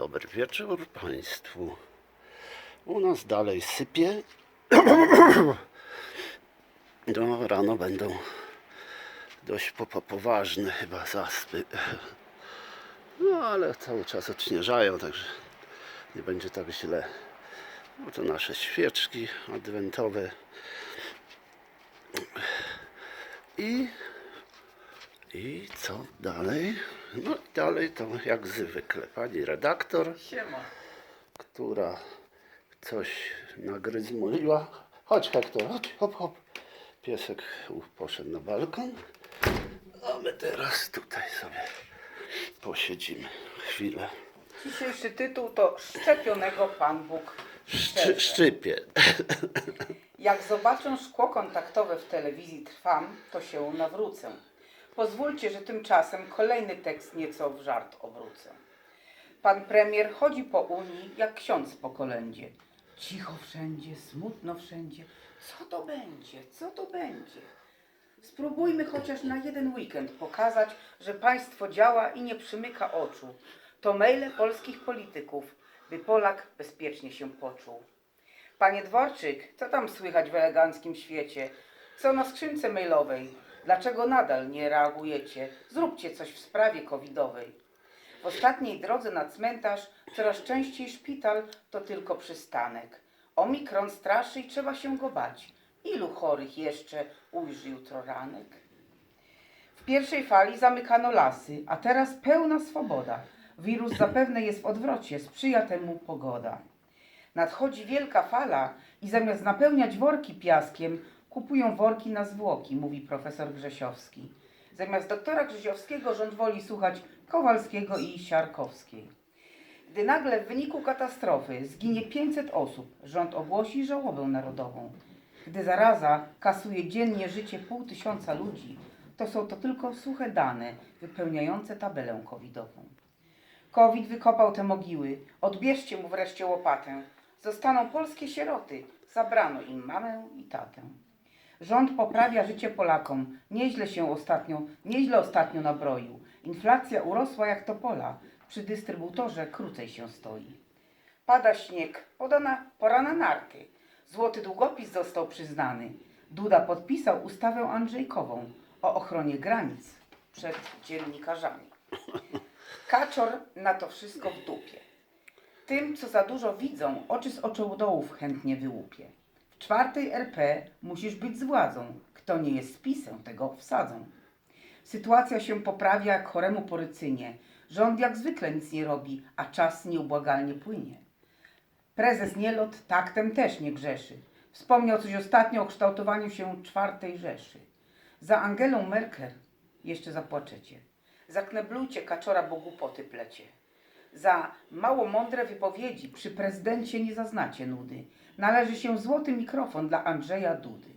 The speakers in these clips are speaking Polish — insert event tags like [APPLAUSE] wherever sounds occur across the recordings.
Dobry wieczór Państwu. U nas dalej sypie. [CLEARS THROAT] No, rano będą dość po, po, poważne chyba zaspy. No, ale cały czas odśnieżają, także nie będzie tak źle. No to nasze świeczki adwentowe. I i co dalej? No i dalej to jak zwykle pani redaktor, Siema. która coś nagryzmuliła. Chodź Hektor, chodź, hop, hop. Piesek u- poszedł na balkon. A my teraz tutaj sobie posiedzimy chwilę. Dzisiejszy tytuł to Szczepionego Pan Bóg Szczy, szczypie. Jak zobaczę szkło kontaktowe w telewizji Trwam, to się nawrócę. Pozwólcie, że tymczasem kolejny tekst nieco w żart obrócę. Pan premier chodzi po Unii jak ksiądz po kolędzie. Cicho wszędzie, smutno wszędzie. Co to będzie? Co to będzie? Spróbujmy chociaż na jeden weekend pokazać, że państwo działa i nie przymyka oczu. To maile polskich polityków, by Polak bezpiecznie się poczuł. Panie Dworczyk, co tam słychać w eleganckim świecie? Co na skrzynce mailowej? Dlaczego nadal nie reagujecie? Zróbcie coś w sprawie covidowej. W ostatniej drodze na cmentarz coraz częściej szpital to tylko przystanek. Omikron straszy i trzeba się go bać. Ilu chorych jeszcze ujrzy jutro ranek? W pierwszej fali zamykano lasy, a teraz pełna swoboda. Wirus zapewne jest w odwrocie, sprzyja temu pogoda. Nadchodzi wielka fala i zamiast napełniać worki piaskiem, kupują worki na zwłoki, mówi profesor Grzesiowski. Zamiast doktora Grzesiowskiego rząd woli słuchać Kowalskiego i Siarkowskiej. Gdy nagle w wyniku katastrofy zginie 500 osób, rząd ogłosi żałobę narodową. Gdy zaraza kasuje dziennie życie pół tysiąca ludzi, to są to tylko suche dane wypełniające tabelę covidową. Covid wykopał te mogiły. Odbierzcie mu wreszcie łopatę. Zostaną polskie sieroty. Zabrano im mamę i tatę. Rząd poprawia życie Polakom. Nieźle się ostatnio, nieźle ostatnio nabroił. Inflacja urosła jak topola. Przy dystrybutorze krócej się stoi. Pada śnieg, podana pora na narty. Złoty długopis został przyznany. Duda podpisał ustawę Andrzejkową o ochronie granic przed dziennikarzami. Kaczor na to wszystko w dupie. Tym, co za dużo widzą, oczy z oczodołów chętnie wyłupie. Czwartej RP musisz być z władzą. Kto nie jest spisem, tego wsadzą. Sytuacja się poprawia jak choremu po rycynie. Rząd jak zwykle nic nie robi, a czas nieubłagalnie płynie. Prezes Nielot taktem też nie grzeszy. Wspomniał coś ostatnio o kształtowaniu się czwartej Rzeszy. Za Angelą Merkel jeszcze zapłaczecie. Zakneblujcie kaczora, bo głupoty plecie. Za mało mądre wypowiedzi przy prezydencie nie zaznacie nudy. Należy się złoty mikrofon dla Andrzeja Dudy.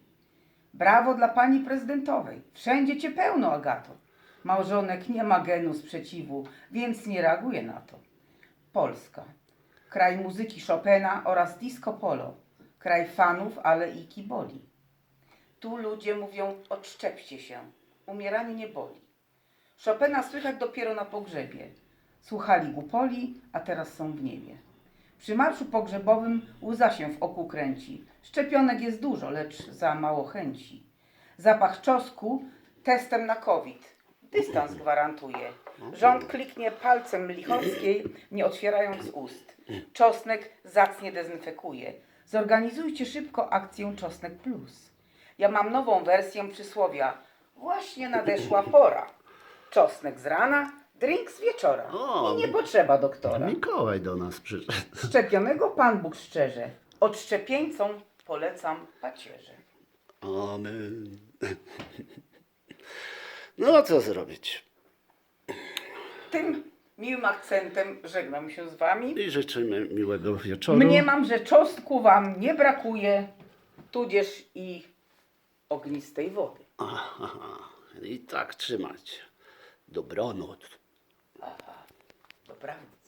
Brawo dla pani prezydentowej. Wszędzie cię pełno, Agato. Małżonek nie ma genu sprzeciwu, więc nie reaguje na to. Polska. Kraj muzyki Chopina oraz disco polo. Kraj fanów, ale i kiboli. Tu ludzie mówią, odszczepcie się. Umieranie nie boli. Chopina słychać dopiero na pogrzebie. Słuchali głupoli, a teraz są w niebie. Przy marszu pogrzebowym łza się w oku kręci. Szczepionek jest dużo, lecz za mało chęci. Zapach czosku testem na COVID. Dystans gwarantuje. Rząd kliknie palcem lichockiej, nie otwierając ust. Czosnek zacnie dezynfekuje. Zorganizujcie szybko akcję Czosnek Plus. Ja mam nową wersję przysłowia. Właśnie nadeszła pora. Czosnek z rana, drink z wieczora. O. I nie potrzeba doktora. Mikołaj do nas przyszedł. [LAUGHS] Szczepionego Pan Bóg szczerze. Odszczepieńcom polecam pacierze. Amen. [LAUGHS] No co zrobić? Tym miłym akcentem żegnam się z Wami. I życzymy miłego wieczoru. Mniemam, że czosnku Wam nie brakuje, tudzież i ognistej wody. Aha, I tak trzymać. Dobranoc. Dobranoc.